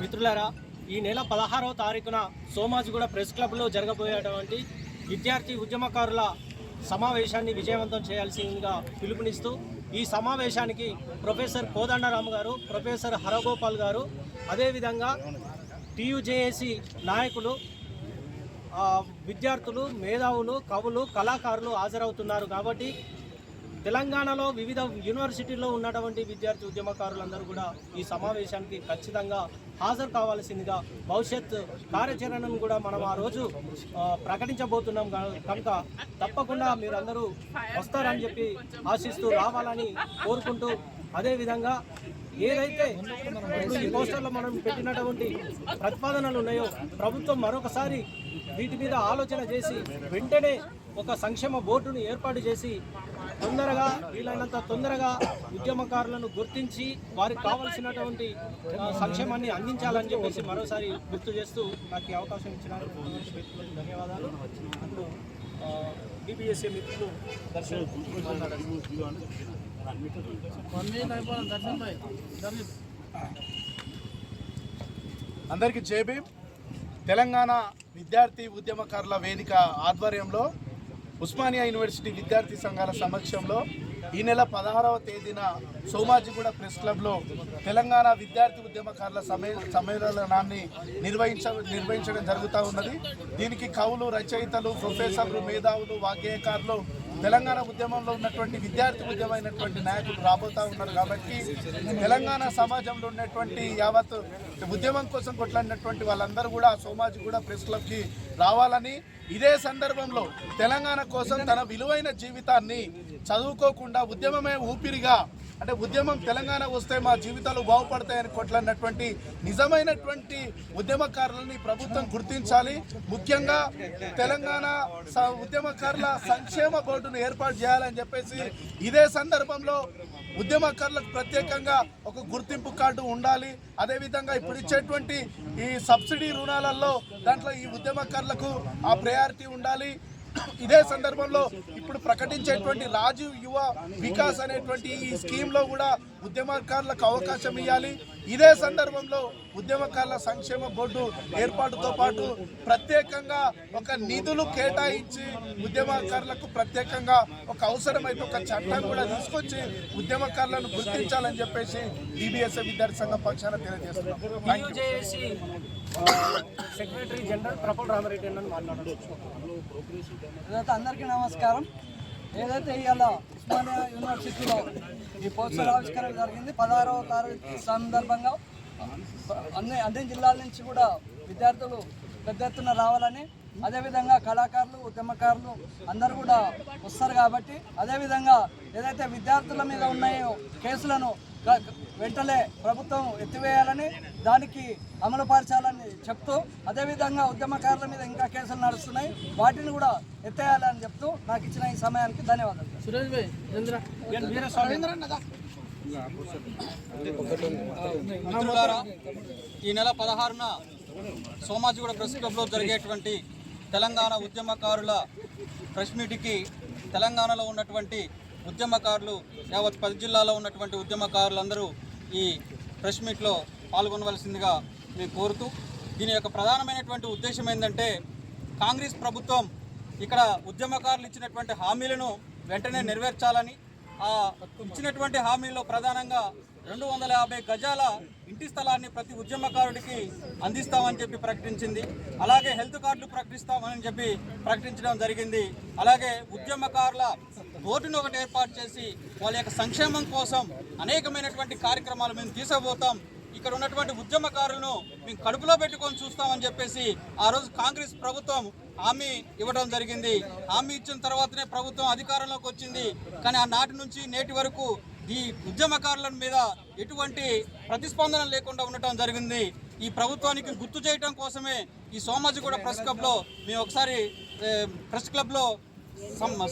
మిత్రులారా ఈ నెల పదహారవ తారీఖున సోమాజిగూడ ప్రెస్ క్లబ్లో జరగబోయేటువంటి విద్యార్థి ఉద్యమకారుల సమావేశాన్ని విజయవంతం చేయాల్సిందిగా పిలుపునిస్తూ ఈ సమావేశానికి ప్రొఫెసర్ కోదండరామ్ గారు ప్రొఫెసర్ హరగోపాల్ గారు అదేవిధంగా టీయుజేఏసి నాయకులు విద్యార్థులు మేధావులు కవులు కళాకారులు హాజరవుతున్నారు. కాబట్టి తెలంగాణలో వివిధ యూనివర్సిటీల్లో ఉన్నటువంటి విద్యార్థి ఉద్యమకారులందరూ కూడా ఈ సమావేశానికి ఖచ్చితంగా హాజరు కావాల్సిందిగా భవిష్యత్ కార్యాచరణను కూడా మనం ఆ రోజు ప్రకటించబోతున్నాం. కనుక తప్పకుండా మీరందరూ వస్తారని చెప్పి ఆశిస్తూ రావాలని కోరుకుంటూ అదేవిధంగా ఏదైతే ఈ పోస్టర్లో మనం పెట్టినటువంటి ప్రతిపాదనలు ఉన్నాయో ప్రభుత్వం మరొకసారి వీటి మీద ఆలోచన చేసి వెంటనే ఒక సంక్షేమ బోర్డును ఏర్పాటు చేసి తొందరగా వీలైనంత తొందరగా ఉద్యమకారులను గుర్తించి వారికి కావలసినటువంటి సంక్షేమాన్ని అందించాలని చెప్పేసి మరోసారి గుర్తు చేస్తూ నాకు అవకాశం ఇచ్చినారు ధన్యవాదాలు. అందులో బీబీఎస్ఏ మిత్రులు దర్శనం అందరికీ జేబీ తెలంగాణ విద్యార్థి ఉద్యమకారుల వేదిక ఆధ్వర్యంలో ఉస్మానియా యూనివర్సిటీ విద్యార్థి సంఘాల సమక్షంలో ఈ నెల పదహారవ తేదీన సోమాజిగూడ ప్రెస్ క్లబ్లో తెలంగాణ విద్యార్థి ఉద్యమకారుల సమ్మే సమ్మేళనాన్ని నిర్వహించ నిర్వహించడం జరుగుతూ ఉన్నది. దీనికి కవులు రచయితలు ప్రొఫెసర్లు మేధావులు వాగ్గేయకారులు తెలంగాణ ఉద్యమంలో ఉన్నటువంటి విద్యార్థి ఉద్యమైనటువంటి నాయకులు రాబోతా ఉన్నారు కాబట్టి తెలంగాణ సమాజంలో ఉన్నటువంటి యావత్ ఉద్యమం కోసం కొట్లాడినటువంటి వాళ్ళందరూ కూడా సోమాజి కూడా ప్రెస్ క్లబ్కి రావాలని ఇదే సందర్భంలో తెలంగాణ కోసం తన విలువైన జీవితాన్ని చదువుకోకుండా ఉద్యమమే ఊపిరిగా అంటే ఉద్యమం తెలంగాణ వస్తే మా జీవితాలు బాగుపడతాయని కొట్లాడినటువంటి నిజమైనటువంటి ఉద్యమకారులని ప్రభుత్వం గుర్తించాలి. ముఖ్యంగా తెలంగాణ స- ఉద్యమకారుల సంక్షేమ రోడ్డును ఏర్పాటు చేయాలని చెప్పేసి ఇదే సందర్భంలో ఉద్యమకారులకు ప్రత్యేకంగా ఒక గుర్తింపు కార్డు ఉండాలి. అదేవిధంగా ఇప్పుడు ఇచ్చేటువంటి ఈ సబ్సిడీ రుణాలలో దాంట్లో ఈ ఉద్యమకారులకు ఆ ప్రయారిటీ ఉండాలి. ఇదే సందర్భంలో ఇప్పుడు ప్రకటించేటువంటి రాజీవ్ యువ వికాస్ అనేటువంటి ఈ స్కీమ్లో కూడా ఉద్యమకారులకు అవకాశం ఇవ్వాలి. ఇదే సందర్భంలో ఉద్యమకారుల సంక్షేమ బోర్డు ఏర్పాటుతో పాటు ప్రత్యేకంగా ఒక నిధులు కేటాయించి ఉద్యమకారులకు ప్రత్యేకంగా ఒక అవసరమైతే ఒక చట్టం కూడా తీసుకొచ్చి ఉద్యమకారులను గుర్తించాలని చెప్పేసి డిబిఎస్ఏ విద్యార్థి సంఘం పక్షాన తెలియజేస్తున్నాం. సెక్రటరీ జనరల్ ప్రఫుల్ రామరెడ్డి మాట్లాడచ్చు. అందరికీ నమస్కారం. ఏదైతే ఇవాళ ఉస్మానియా యూనివర్సిటీలో ఈ పోస్టర్ ఆవిష్కరణ జరిగింది పదహారవ తారీఖు సందర్భంగా అన్ని అన్ని జిల్లాల నుంచి కూడా విద్యార్థులు పెద్ద ఎత్తున రావాలని అదేవిధంగా కళాకారులు ఉద్యమకారులు అందరూ కూడా వస్తారు కాబట్టి అదేవిధంగా ఏదైతే విద్యార్థుల మీద ఉన్నాయో కేసులను వెంటనే ప్రభుత్వం ఎత్తివేయాలని దానికి అమలు పరచాలని చెప్తూ అదేవిధంగా ఉద్యమకారుల మీద ఇంకా కేసులు నడుస్తున్నాయి. వాటిని కూడా ఎత్తేయాలని చెప్తూ నాకు ఇచ్చిన ఈ సమయానికి ధన్యవాదాలు. సురేష్ భాయ్ మిత్రులారా ఈ నెల పదహారున సోమాజిగూడ ప్రెస్ క్లబ్లో జరిగేటువంటి తెలంగాణ ఉద్యమకారుల ప్రెస్ మీట్కి తెలంగాణలో ఉన్నటువంటి ఉద్యమకారులు యావత్ పది జిల్లాలో ఉన్నటువంటి ఉద్యమకారులందరూ ఈ ప్రెస్ మీట్లో పాల్గొనవలసిందిగా మేము కోరుతూ దీని యొక్క ప్రధానమైనటువంటి ఉద్దేశం ఏంటంటే కాంగ్రెస్ ప్రభుత్వం ఇక్కడ ఉద్యమకారులు ఇచ్చినటువంటి హామీలను వెంటనే నెరవేర్చాలని ఆ ఇచ్చినటువంటి హామీల్లో ప్రధానంగా రెండు వందల యాభై గజాల ఇంటి స్థలాన్ని ప్రతి ఉద్యమకారుడికి అందిస్తామని చెప్పి ప్రకటించింది. అలాగే హెల్త్ కార్డులు ప్రకటిస్తామని చెప్పి ప్రకటించడం జరిగింది. అలాగే ఉద్యమకారుల బోర్డును ఒకటి ఏర్పాటు చేసి వాళ్ళ యొక్క సంక్షేమం కోసం అనేకమైనటువంటి కార్యక్రమాలు మేము తీసుకుపోతాం ఇక్కడ ఉన్నటువంటి ఉద్యమకారులను మేము కడుపులో పెట్టుకొని చూస్తామని చెప్పేసి ఆ రోజు కాంగ్రెస్ ప్రభుత్వం హామీ ఇవ్వడం జరిగింది. హామీ ఇచ్చిన తర్వాతనే ప్రభుత్వం అధికారంలోకి వచ్చింది. కానీ ఆ నాటి నుంచి నేటి వరకు ఈ ఉద్యమకారుల మీద ఎటువంటి ప్రతిస్పందన లేకుండా ఉండటం జరిగింది. ఈ ప్రభుత్వానికి గుర్తు చేయడం కోసమే ఈ సోమాజిగూడ ప్రెస్ క్లబ్లో మేము ఒకసారి ప్రెస్ క్లబ్లో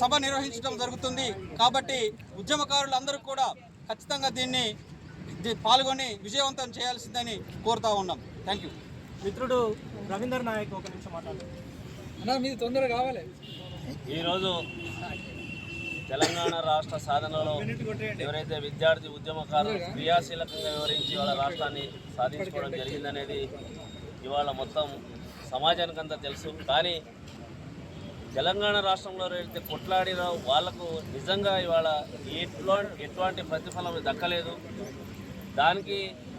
సభ నిర్వహించడం జరుగుతుంది. కాబట్టి ఉద్యమకారులందరూ కూడా ఖచ్చితంగా దీన్ని పాల్గొని విజయవంతం చేయాల్సిందని కోరుతా ఉన్నాం. థ్యాంక్ యూ మిత్రుడు రవీందర్ నాయక్ ఒక నిమిషం మాట్లాడారు మీది తొందరగా కావాలి. ఈరోజు తెలంగాణ రాష్ట్ర సాధనలో ఎవరైతే విద్యార్థి ఉద్యమకారులు క్రియాశీలకంగా వివరించి వాళ్ళ రాష్ట్రాన్ని సాధించుకోవడం జరిగిందనేది ఇవాళ మొత్తం సమాజానికంతా తెలుసు. కానీ తెలంగాణ రాష్ట్రంలో ఎవరైతే కొట్లాడినో వాళ్ళకు నిజంగా ఇవాళ ఎటువంటి ఎటువంటి ప్రతిఫలం దక్కలేదు. దానికి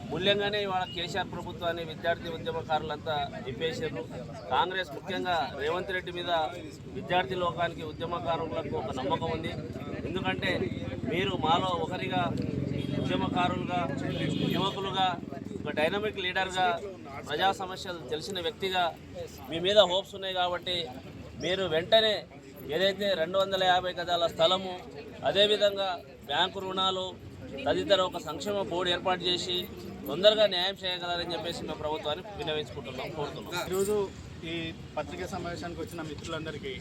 మూల్యంగానే ఇవాళ కేసీఆర్ ప్రభుత్వాన్ని విద్యార్థి ఉద్యమకారులంతా నింపేశారు కాంగ్రెస్ ముఖ్యంగా రేవంత్ రెడ్డి మీద విద్యార్థి లోకానికి ఉద్యమకారులకు ఒక నమ్మకం ఉంది. ఎందుకంటే మీరు మాలో ఒకరిగా ఉద్యమకారులుగా యువకులుగా ఒక డైనమిక్ లీడర్గా ప్రజా సమస్యలు తెలిసిన వ్యక్తిగా మీ మీద హోప్స్ ఉన్నాయి కాబట్టి మీరు వెంటనే ఏదైతే రెండు వందల యాభై గజాల స్థలము అదేవిధంగా బ్యాంకు రుణాలు తదితర ఒక సంక్షేమ బోర్డు ఏర్పాటు చేసి తొందరగా న్యాయం చేయగలరని చెప్పేసి మేము ప్రభుత్వాన్ని వినవించుకుంటున్నాం కోరుతున్నాం. ఈరోజు ఈ పత్రికా సమావేశానికి వచ్చిన మిత్రులందరికీ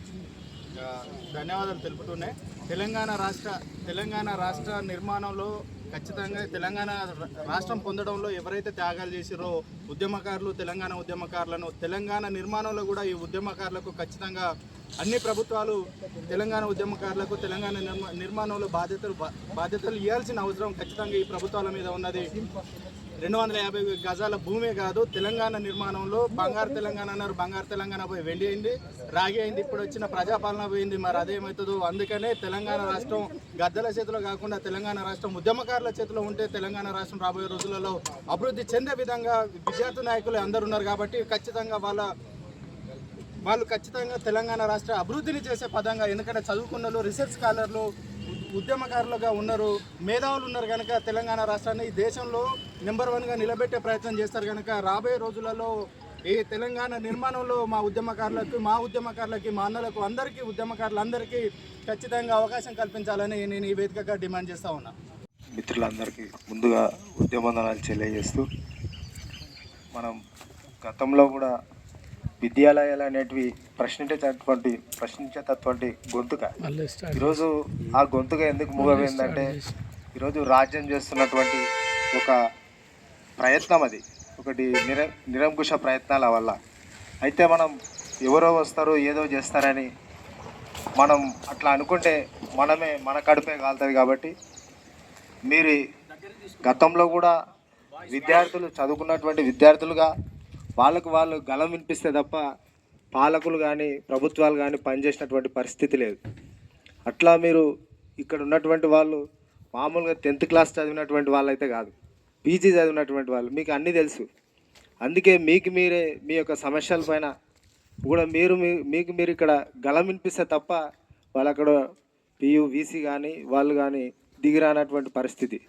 ధన్యవాదాలు తెలుపుతూనే తెలంగాణ రాష్ట్ర తెలంగాణ రాష్ట్ర నిర్మాణంలో ఖచ్చితంగా తెలంగాణ రాష్ట్రం పొందడంలో ఎవరైతే త్యాగాలు చేసిరో ఉద్యమకారులు తెలంగాణ ఉద్యమకారులను తెలంగాణ నిర్మాణంలో కూడా ఈ ఉద్యమకారులకు ఖచ్చితంగా అన్ని ప్రభుత్వాలు తెలంగాణ ఉద్యమకారులకు తెలంగాణ నిర్మాణంలో బాధ్యతలు బా- బాధ్యతలు ఇవ్వాల్సిన అవసరం ఖచ్చితంగా ఈ ప్రభుత్వాల మీద ఉన్నది. రెండు వందల యాభై గజాల భూమే కాదు తెలంగాణ నిర్మాణంలో బంగారు తెలంగాణ అన్నారు. బంగారు తెలంగాణ పోయి వెండి అయింది రాగి అయింది ఇప్పుడు వచ్చిన ప్రజాపాలన పోయింది. మరి అదేమవుతుందో? అందుకనే తెలంగాణ రాష్ట్రం గద్దల చేతిలో కాకుండా తెలంగాణ రాష్ట్రం ఉద్యమకారుల చేతిలో ఉంటే తెలంగాణ రాష్ట్రం రాబోయే రోజులలో అభివృద్ధి చెందే విధంగా విద్యార్థి నాయకులు అందరు ఉన్నారు కాబట్టి ఖచ్చితంగా వాళ్ళ వాళ్ళు ఖచ్చితంగా తెలంగాణ రాష్ట్ర అభివృద్ధిని చేసే పదంగా ఎందుకంటే చదువుకున్న రీసెర్చ్ స్కాలర్లు ఉద్యమకారులుగా ఉన్నారు మేధావులు ఉన్నారు కనుక తెలంగాణ రాష్ట్రాన్ని ఈ దేశంలో నెంబర్ వన్గా నిలబెట్టే ప్రయత్నం చేస్తారు కనుక రాబోయే రోజులలో ఈ తెలంగాణ నిర్మాణంలో మా ఉద్యమకారులకు మా ఉద్యమకారులకి మా అన్నలకు అందరికీ ఉద్యమకారులందరికీ ఖచ్చితంగా అవకాశం కల్పించాలని నేను ఈ వేదికగా డిమాండ్ చేస్తా ఉన్నా. మిత్రులందరికీ ముందుగా ఉద్యమనాలు తెలియజేస్తూ మనం గతంలో కూడా విద్యాలయాలు అనేటివి ప్రశ్నించేటటువంటి ప్రశ్నించేటటువంటి గొంతుక. ఈరోజు ఆ గొంతుక ఎందుకు మూగపోయిందంటే ఈరోజు రాజ్యం చేస్తున్నటువంటి ఒక ప్రయత్నం అది. ఒకటి నిర నిరంకుశ ప్రయత్నాల వల్ల. అయితే మనం ఎవరో వస్తారు ఏదో చేస్తారని మనం అట్లా అనుకుంటే మనమే మన కడుపే కాలుతుంది కాబట్టి మీరు గతంలో కూడా విద్యార్థులు చదువుకున్నటువంటి విద్యార్థులుగా వాళ్ళకు వాళ్ళు గలం వినిపిస్తే తప్ప పాలకులు కానీ ప్రభుత్వాలు కానీ పనిచేసినటువంటి పరిస్థితి లేదు. అట్లా మీరు ఇక్కడ ఉన్నటువంటి వాళ్ళు మామూలుగా టెన్త్ క్లాస్ చదివినటువంటి వాళ్ళైతే కాదు. పీజీ చదివినటువంటి వాళ్ళు మీకు అన్నీ తెలుసు. అందుకే మీకు మీరే మీ యొక్క సమస్యల పైన కూడా మీరు మీ- మీకు మీరు ఇక్కడ గలం వినిపిస్తే తప్ప వాళ్ళు అక్కడ పియు వీసీ కానీ వాళ్ళు కానీ దిగిరానటువంటి పరిస్థితి.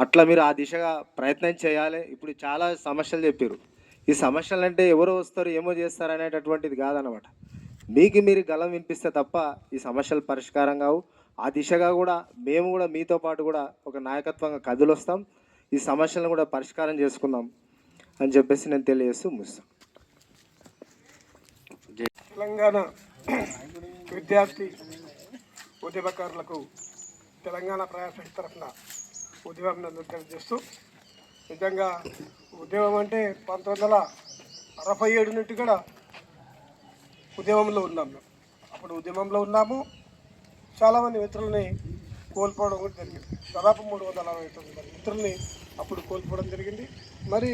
అట్లా మీరు ఆ దిశగా ప్రయత్నం చేయాలి. ఇప్పుడు చాలా సమస్యలు చెప్పారు ఈ సమస్యలు అంటే ఎవరు వస్తారు ఏమో చేస్తారు అనేటటువంటిది కాదనమాట మీకు మీరు గలం వినిపిస్తే తప్ప ఈ సమస్యలు పరిష్కారం కావు. ఆ దిశగా కూడా మేము కూడా మీతో పాటు కూడా ఒక నాయకత్వంగా కదిలొస్తాం. ఈ సమస్యలను కూడా పరిష్కారం చేసుకుందాం అని చెప్పేసి నేను తెలియజేస్తూ ముగిస్తాను తెలంగాణ విద్యార్థి ఉద్యమకారులకు తెలంగాణ ప్రజాసమితి తరఫున ఉద్యమం తెలియజేస్తూ నిజంగా ఉద్యమం అంటే పంతొమ్మిది వందల అరవై ఏడు నుండి కూడా ఉద్యమంలో ఉన్నాం మేము. అప్పుడు ఉద్యమంలో ఉన్నాము. చాలామంది మిత్రుల్ని కోల్పోవడం కూడా జరిగింది. దాదాపు మూడు వందల అరవై తొమ్మిది మిత్రుల్ని అప్పుడు కోల్పోవడం జరిగింది. మరి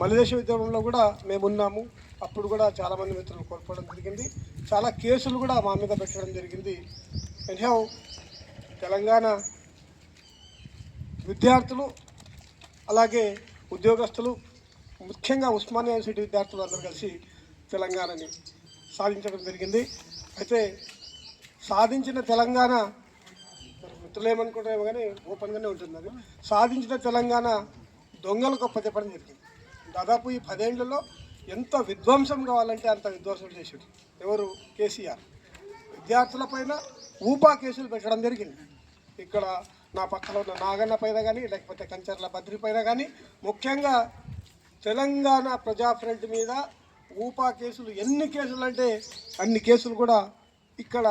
మలిదేశ ఉద్యమంలో కూడా మేము ఉన్నాము. అప్పుడు కూడా చాలామంది మిత్రులు కోల్పోవడం జరిగింది. చాలా కేసులు కూడా మా మీద పెట్టడం జరిగింది. ఎన్హౌ తెలంగాణ విద్యార్థులు అలాగే ఉద్యోగస్తులు ముఖ్యంగా ఉస్మానియా యూనివర్సిటీ విద్యార్థులు అందరూ కలిసి తెలంగాణని సాధించడం జరిగింది. అయితే సాధించిన తెలంగాణ మరి మిత్రులు ఏమనుకుంటారేమో కానీ ఓపెన్గానే ఉంటుంది అది. సాధించిన తెలంగాణ దొంగలకు చెప్పడం జరిగింది. దాదాపు ఈ పదేళ్ళలో ఎంత విధ్వంసం కావాలంటే అంత విధ్వంసం చేసాడు. ఎవరు? కేసీఆర్. విద్యార్థులపైన ఊపా కేసులు పెట్టడం జరిగింది. ఇక్కడ నా పక్కన ఉన్న నాగన్న పైన కానీ లేకపోతే కంచర్ల బద్రి పైన కానీ ముఖ్యంగా తెలంగాణ ప్రజాఫ్రంట్ మీద ఊపా కేసులు ఎన్ని కేసులు అంటే అన్ని కేసులు కూడా ఇక్కడ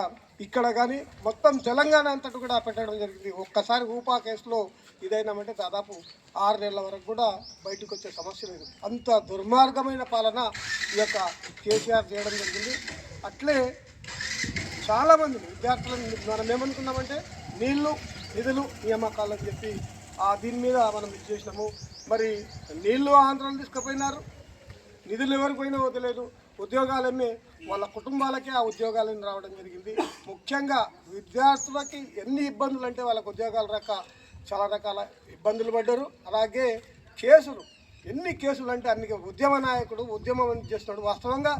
ఇక్కడ కానీ మొత్తం తెలంగాణ అంతటి కూడా పెట్టడం జరిగింది. ఒక్కసారి ఊపా కేసులో ఇదైనామంటే దాదాపు ఆరు నెలల వరకు కూడా బయటకు వచ్చే సమస్య లేదు. అంత దుర్మార్గమైన పాలన ఈ యొక్క కేసీఆర్ చేయడం జరిగింది. అట్లే చాలామంది విద్యార్థులను మనం ఏమనుకున్నామంటే నీళ్ళు నిధులు నియామకాలని చెప్పి ఆ దీని మీద మనం ఇది చేసినాము. మరి నీళ్ళు ఆంధ్రాలు తీసుకుపోయినారు. నిధులు ఎవరికి పోయినా వదిలేదు. ఉద్యోగాలమ్మే వాళ్ళ కుటుంబాలకే ఆ ఉద్యోగాలను రావడం జరిగింది. ముఖ్యంగా విద్యార్థులకి ఎన్ని ఇబ్బందులు అంటే వాళ్ళకు ఉద్యోగాలు రాక చాలా రకాల ఇబ్బందులు పడ్డారు. అలాగే కేసులు. ఎన్ని కేసులు అంటే అన్ని ఉద్యమ నాయకుడు ఉద్యమం అని చేస్తున్నాడు. వాస్తవంగా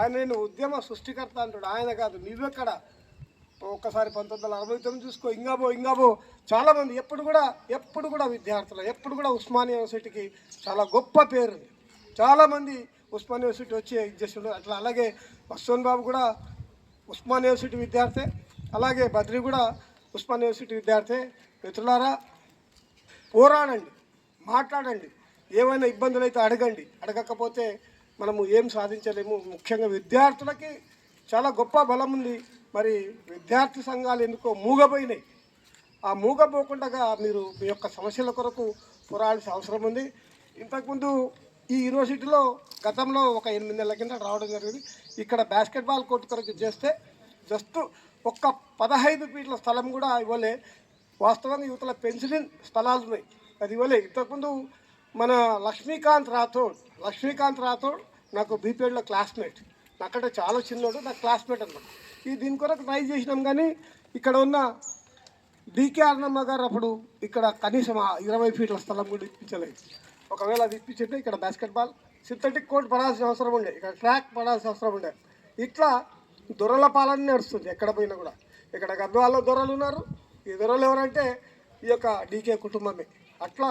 ఆయన నేను ఉద్యమ సృష్టికర్త అంటాడు ఆయన కాదు. నువ్వెక్కడ ఒక్కసారి పంతొమ్మిది వందల అరవై తొమ్మిది చూసుకో ఇంగాబో ఇంగాబో చాలామంది ఎప్పుడు కూడా ఎప్పుడు కూడా విద్యార్థులు ఎప్పుడు కూడా ఉస్మానియా యూనివర్సిటీకి చాలా గొప్ప పేరు చాలామంది ఉస్మానియా యూనివర్సిటీ వచ్చి చేస్తుండ్రు అట్లా అలాగే వస్తోన్ బాబు కూడా ఉస్మానియా యూనివర్సిటీ విద్యార్థి. అలాగే బద్రి కూడా ఉస్మానియా యూనివర్సిటీ విద్యార్థి. మిత్రులారా పోరాడండి మాట్లాడండి. ఏమైనా ఇబ్బందులు అయితే అడగండి. అడగకపోతే మనము ఏం సాధించలేము. ముఖ్యంగా విద్యార్థులకి చాలా గొప్ప బలం ఉంది. మరి విద్యార్థి సంఘాలు ఎందుకో మూగపోయినాయి ఆ మూగపోకుండా మీరు మీ యొక్క సమస్యల కొరకు పోరాడాల్సిన అవసరం ఉంది. ఇంతకుముందు ఈ యూనివర్సిటీలో గతంలో ఒక ఎనిమిది నెలల కింద రావడం జరిగింది. ఇక్కడ బాస్కెట్బాల్ కోర్టు కొరకు చేస్తే జస్ట్ ఒక్క పదహైదు ఫీట్ల స్థలం కూడా ఇవ్వలే. వాస్తవంగా యువతల పెన్సిలిన్ స్థలాలు ఉన్నాయి. అది ఇవ్వలే. ఇంతకుముందు మన లక్ష్మీకాంత్ రాథోడ్ లక్ష్మీకాంత్ రాథోడ్ నాకు బీపీఎడ్లో క్లాస్మేట్. నాకంటే చాలా చిన్నోడు నాకు క్లాస్మేట్ అనమాట ఈ దీని కొరకు ట్రై చేసినాం కానీ ఇక్కడ ఉన్న డీకే అన్నమ్మ గారు అప్పుడు ఇక్కడ కనీసం ఇరవై ఫీట్ల స్థలం కూడా ఇప్పించలేదు. ఒకవేళ అది ఇప్పించింటే ఇక్కడ బాస్కెట్బాల్ సింథటిక్ కోర్ట్ పడాల్సిన అవసరం ఉండే ఇక్కడ ట్రాక్ పడాల్సిన అవసరం ఉండే. ఇట్లా దొరల పాలన నడుస్తుంది ఎక్కడ పోయినా కూడా. ఇక్కడ గద్వాల్లో దొరలు ఉన్నారు. ఈ దొరలు ఎవరంటే ఈ యొక్క డీకే కుటుంబమే. అట్లా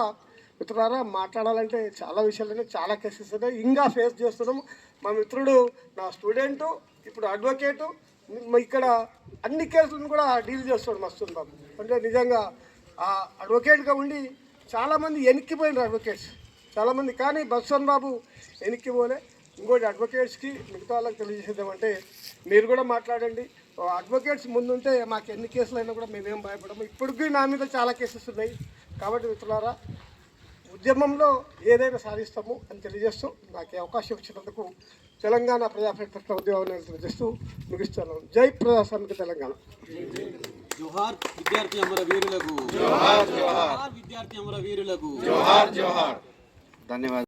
మిత్రులారా మాట్లాడాలంటే చాలా విషయాలు చాలా కేసెస్ ఉన్నాయి. ఇంకా ఫేస్ చేస్తున్నాము. మా మిత్రుడు నా స్టూడెంటు ఇప్పుడు అడ్వకేటు ఇక్కడ అన్ని కేసులను కూడా డీల్ చేస్తాడు మస్తుంది బాబు. అంటే నిజంగా ఆ అడ్వకేట్గా ఉండి చాలామంది వెనక్కిపోయినారు అడ్వకేట్స్. చాలామంది కానీ బస్వన్ బాబు వెనక్కిపోలే ఇంకోటి అడ్వకేట్స్కి మిగతా వాళ్ళకి తెలియజేద్దామంటే మీరు కూడా మాట్లాడండి. అడ్వకేట్స్ ముందుంటే మాకు ఎన్ని కేసులు అయినా కూడా మేమేం భయపడము. ఇప్పటికీ నా మీద చాలా కేసెస్ ఉన్నాయి. కాబట్టి మిత్రులారా ఉద్యమంలో ఏదైనా సాధిస్తాము అని తెలియజేస్తూ నాకు అవకాశం ఇచ్చినందుకు తెలంగాణ ప్రజాప్రతిపక్ష ఉద్యోగాన్ని తెలియజేస్తూ ముగిస్తున్నాను జై ప్రజాస్వామిక తెలంగాణ. జోహార్ విద్యార్థి అమర వీరులకు. జోహార్ విద్యార్థి అమర వీరులకు. ధన్యవాదాలు.